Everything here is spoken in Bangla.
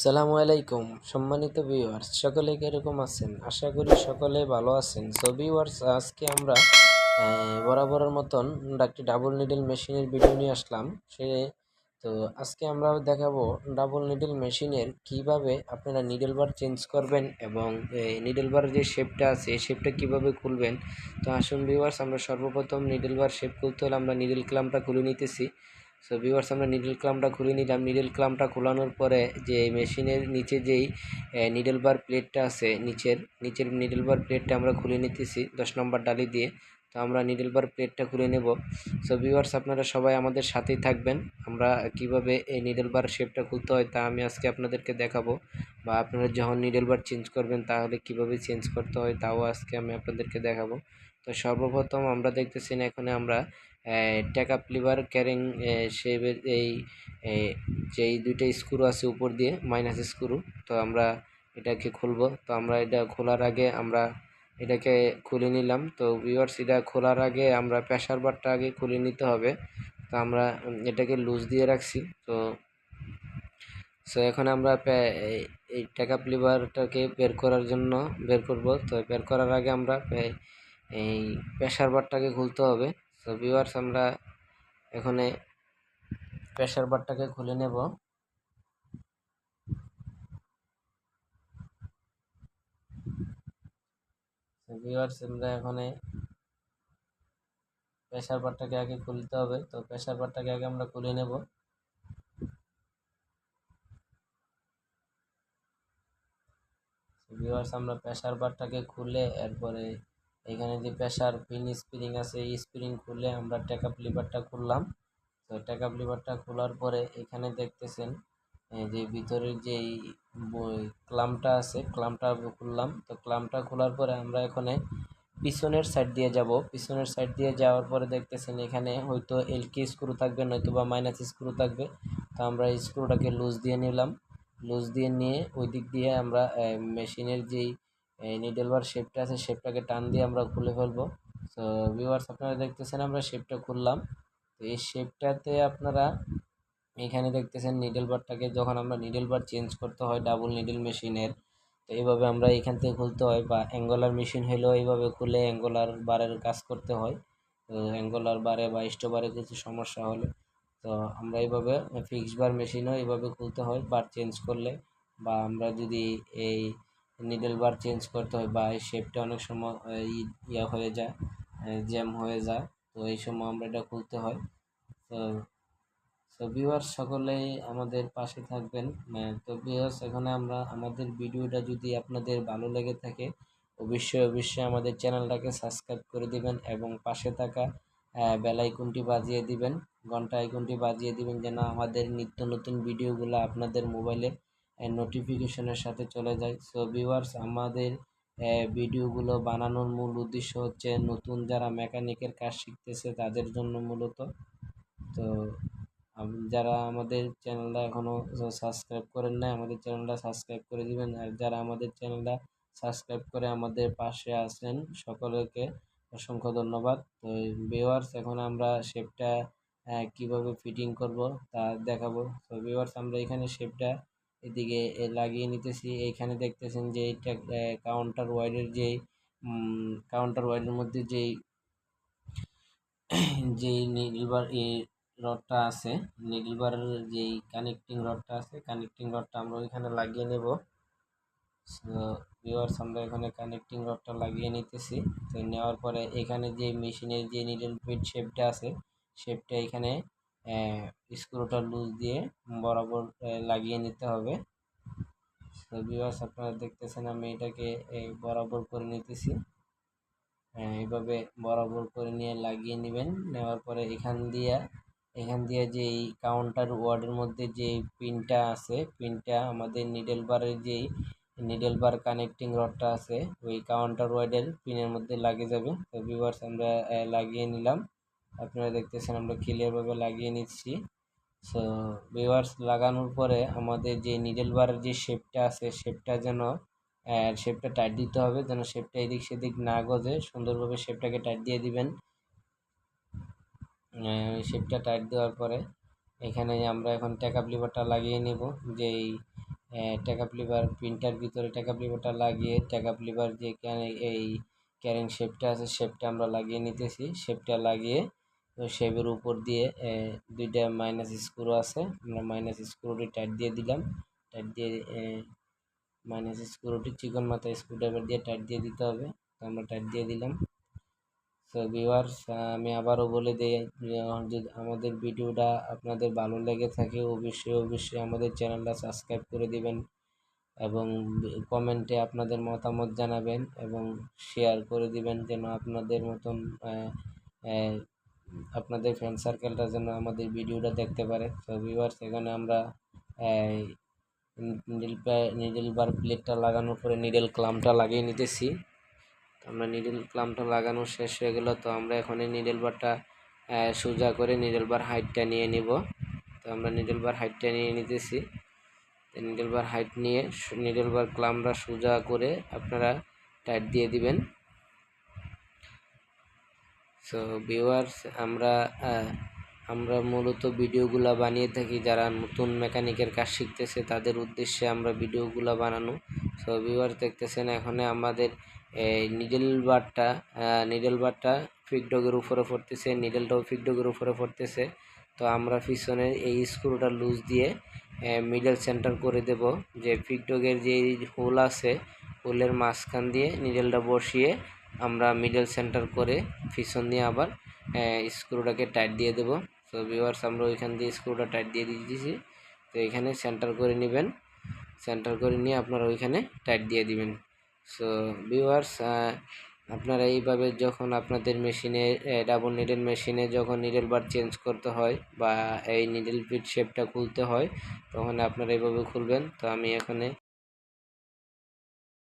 আসসালামু আলাইকুম, সম্মানিত ভিউয়ার্স সকলে কীরকম আছেন? আশা করি সকলে ভালো আছেন। সো ভিউয়ার্স আজকে আমরা বরাবরের মতন একটি ডাবল নিডল মেশিনের ভিডিও নিয়ে আসলাম। সে, তো আজকে আমরা দেখাবো ডাবল নিডল মেশিনের কীভাবে আপনারা নিডল বার চেঞ্জ করবেন এবং নিডল বার যে শেপটা আছে, এই শেপটা কীভাবে খুলবেন। তো আসুন ভিউয়ার্স আমরা সর্বপ্রথম নিডল বার শেপ খুলতে হলে আমরা নিডল ক্লামটা খুলে নিতেছি। সো ভিউয়ার্স আমরা নিডল ক্লামটা খুলে নিলাম। নিডল ক্লামটা খোলানোর পরে যে মেশিনের নিচে যেই নিডল বার প্লেটটা আছে, নিচের নিচের নিডল বার প্লেটটা আমরা খুলে নিতেছি দশ নম্বর ডালি দিয়ে। তো আমরা নিডল বার প্লেটটা খুলে নেব। সো ভিউয়ার্স আপনারা সবাই আমাদের সাথেই থাকবেন। আমরা কীভাবে এই নিডল বার শেপটা খুলতে হয় তা আমি আজকে আপনাদেরকে দেখাবো। বা আপনারা যখন নিডল বার চেঞ্জ করবেন, তাহলে কীভাবে চেঞ্জ করতে হয় তাও আজকে আমি আপনাদেরকে দেখাবো। তো সর্বপ্রথম আমরা দেখতেছি না, এখানে আমরা ট্যাকআপ লিভার ক্যারিং শেপের এই যেই দুইটা স্ক্রু আছে উপর দিয়ে, মাইনাস স্ক্রু, তো আমরা এটাকে খুলবো। তো আমরা এটা খোলার আগে আমরা এটাকে খুলে নিলাম। তো ভিউয়ার্স এটা খোলার আগে আমরা প্রেশার বারটা আগে খুলে নিতে হবে। তো আমরা এটাকে লুজ দিয়ে রাখছি। তো সো এখন আমরা এই ট্যাকআপ লিভারটাকে বের করার জন্য বের করব। তো বের করার আগে আমরা এই প্রেশার বারটাকে খুলতে হবে। তো ভিউয়ার্স আমরা এখানে প্রেশার বারটাকে খুলে নেব। ভিউয়ার্স আমরা এখানে প্রেশার বারটাকে আগে খুলতে হবে। তো প্রেশার বারটাকে আগে আমরা খুলে নেব। ভিউয়ার্স আমরা প্রেশার বারটাকে খুলে এরপরে এখানে যে প্রেশার পিন স্প্রিং আছে, এই স্প্রিং খুলে আমরা ট্যাকআপ লিভারটা খুললাম। তো ট্যাকআপ লিভারটা খোলার পরে এখানে দেখতেছেন যে ভিতরের যেই ক্লামটা আছে, ক্লামটা খুললাম। তো ক্লামটা খোলার পরে আমরা এখানে পিছনের সাইড দিয়ে যাব। পিছনের সাইড দিয়ে যাওয়ার পরে দেখতেছেন এখানে হয়তো এলকি স্ক্রু থাকবে নয়তো বা মাইনাস স্ক্রু থাকবে। তো আমরা স্ক্রুটাকে লুজ দিয়ে নিলাম। লুজ দিয়ে নিয়ে ওই দিক দিয়ে আমরা মেশিনের যেই নিডল বার শেপটা আছে শেপটাকে টান দিয়ে আমরা খুলে ফেলব। তো ভিউয়ার্স আপনারা দেখতেছেন আমরা শেপটা খুললাম। তো এই শেপটাতে আপনারা এখানে দেখতেছেন নিডল বারটাকে যখন আমরা নিডল বার চেঞ্জ করতে হয় ডাবল নিডল মেশিনের তো এইভাবে আমরা এখান থেকে খুলতে হয় বা অ্যাঙ্গোলার মেশিন হলেও এইভাবে খুলে অ্যাঙ্গোলার বারের কাজ করতে হয়। তো অ্যাঙ্গোলার বারে বা স্টোবারে কিছু সমস্যা হলে, তো আমরা এইভাবে ফিক্স বার মেশিনও এইভাবে খুলতে হয় বার চেঞ্জ করলে। বা আমরা যদি এই নিডল বার চেঞ্জ করতে হয় বা এই শেপটা অনেক সময় ইয়া হয়ে যায় জ্যাম হয়ে যায়। তো এই সময় আমরা এটা খুলতে হয়। তো তো ভিউয়ার্স সকলেই আমাদের পাশে থাকবেন। তো ভিউয়ার্স এখানে আমরা আমাদের ভিডিওটা যদি আপনাদের ভালো লেগে থাকে, অবশ্যই অবশ্যই আমাদের চ্যানেলটাকে সাবস্ক্রাইব করে দিবেন এবং পাশে থাকা বেল আইকনটি বাজিয়ে দিবেন। ঘণ্টা আইকনটি বাজিয়ে দিবেন যেন আমাদের নিত্য নতুন ভিডিওগুলো আপনাদের মোবাইলে নোটিফিকেশনের সাথে চলে যায়। সো ভিউয়ার্স আমাদের ভিডিওগুলো বানানোর মূল উদ্দেশ্য হচ্ছে নতুন যারা মেকানিকের কাজ শিখতেছে তাদের জন্য মূলত। তো যারা আমাদের চ্যানেলটা এখনও সাবস্ক্রাইব করেন নাই, আমাদের চ্যানেলটা সাবস্ক্রাইব করে দিবেন। আর যারা আমাদের চ্যানেলটা সাবস্ক্রাইব করে আমাদের পাশে আছেন, সকলকে অসংখ্য ধন্যবাদ। তো ভিউয়ার্স এখন আমরা শেপটা কীভাবে ফিটিং করব তা দেখাবো। তো ভিউয়ার্স আমরা এখানে শেপটা এদিকে লাগিয়ে নিতেছি। এইখানে দেখতেছেন যে এইটা কাউন্টার ওয়াইডের যেই কাউন্টার ওয়াইডের মধ্যে যেই যেই নিলবার রডটা আছে নিডলবারের যেই কানেক্টিং রডটা আছে কানেক্টিং রডটা আমরা ওইখানে লাগিয়ে নেব। ভিওয়ার্স আমরা এখানে কানেক্টিং রডটা লাগিয়ে নিতেছি। তো নেওয়ার পরে এখানে যে মেশিনের যে নিডল ফিট শেপটা আছে শেপটা এখানে স্ক্রুটা লুজ দিয়ে বরাবর লাগিয়ে নিতে হবে। তো ভিওয়ার্স আপনারা দেখতেছেন আমি এটাকে বরাবর করে নিতেছি। এইভাবে বরাবর করে নিয়ে লাগিয়ে নেবেন। নেওয়ার পরে এখান দিয়ে এখান দিয়ে যে এই কাউন্টার ওয়ার্ডের মধ্যে যে পিনটা আছে, পিনটা আমাদের নিডেল বারের যেই নিডেল বার কানেক্টিং রডটা আছে, ওই কাউন্টার ওয়ার্ডের পিনের মধ্যে লাগে যাবে তো ভিউয়ার্স আমরা লাগিয়ে নিলাম। আপনারা দেখতেছেন আমরা ক্লিয়ারভাবে লাগিয়ে নিচ্ছি। সো ভিউয়ার্স লাগানোর পরে আমাদের যে নিডেল বারের যে শেপটা আছে শেপটা যেন শেপটা টাইট দিতে হবে, যেন শেপটা এদিক সেদিক না গজে, সুন্দরভাবে শেপটাকে টাইট দিয়ে দিবেন। শেপটা টাইট দেওয়ার পরে এখানে আমরা এখন ট্যাকআপ লিভারটা লাগিয়ে নেব, যেই ট্যাকাপ লিভার প্রিন্টার ভিতরে ট্যাকাপ লিভারটা লাগিয়ে ট্যাকাপ লিভার যে এই ক্যারিং শেপটা আছে শেপটা আমরা লাগিয়ে নিতেছি। শেপটা লাগিয়ে ওই শেপের উপর দিয়ে দুইটা মাইনাস স্ক্রু আছে। আমরা মাইনাস স্ক্রুটি টাইট দিয়ে দিলাম। টাইট দিয়ে মাইনাস স্ক্রুটি চিকন মাথায় স্ক্রুড্রাইভার দিয়ে টাইট দিয়ে দিতে হবে। তো আমরা টাইট দিয়ে দিলাম। সো ভিউয়ার্স আমি আবারও বলে দিই আমাদের ভিডিওটা আপনাদের ভালো লেগে থাকে, অবশ্যই অবশ্যই আমাদের চ্যানেলটা সাবস্ক্রাইব করে দিবেন এবং কমেন্টে আপনাদের মতামত জানাবেন এবং শেয়ার করে দিবেন যেন আপনাদের মতন আপনাদের ফ্রেন্ড সার্কেলটা যেন আমাদের ভিডিওটা দেখতে পারে তো ভিউয়ার্স এখানে আমরা নিডল নিডল বার প্লেটটা লাগানোর পরে নিডল ক্লামটা লাগিয়ে নিতেছি। আমরা নিডল ক্লামটা লাগানো শেষ হয়ে গেল, তো আমরা এখন এই নিডল বারটা সোজা করে নিডল বার হাইটটা নিয়ে নিব। তো আমরা নিডল বার হাইটটা নিয়ে নিতেছি। নিডল বার হাইট নিয়ে নিডল বার ক্লামটা সোজা করে আপনারা টাইট দিয়ে দিবেন। সো ভিউয়ার্স আমরা আমরা মূলত ভিডিওগুলো বানিয়ে থাকি যারা নতুন মেকানিকের কাজ শিখতেছে, তাদের উদ্দেশ্যে আমরা ভিডিওগুলা বানানো। সো ভিউয়ার্স দেখতেছেন এখানে আমাদের, এই নিডল বারটা নিডল বারটা ফিকডগের উপরে পড়তেছে নিডলটাও ফিকডগের উপরে পড়তেছে। তো, আমরা পিছনের এই স্ক্রুটা লুজ দিয়ে মিডল সেন্টার করে দেব, যে ফিকডগের যে হোল আছে হোলের মাঝখান দিয়ে নিডলটা বসিয়ে আমরা মিডল সেন্টার করে পিছন দিয়ে আবার স্ক্রুটাকে টাইট দিয়ে দেবো। তো ভিওয়ার্স আমরা ওইখান দিয়ে স্ক্রুটা টাইট দিয়ে দিয়ে দিয়েছি। তো এখানে সেন্টার করে নেবেন। সেন্টার করে নিয়ে আপনারা ওইখানে টাইট দিয়ে দিবেন। সো ভিওয়ার্স আপনারা এইভাবে যখন আপনাদের মেশিনে ডাবল নিডেল মেশিনে যখন নিডেল বার চেঞ্জ করতে হয় বা এই নিডেল পিট শেপটা খুলতে হয়, তখন আপনারা এইভাবে খুলবেন। তো আমি এখানে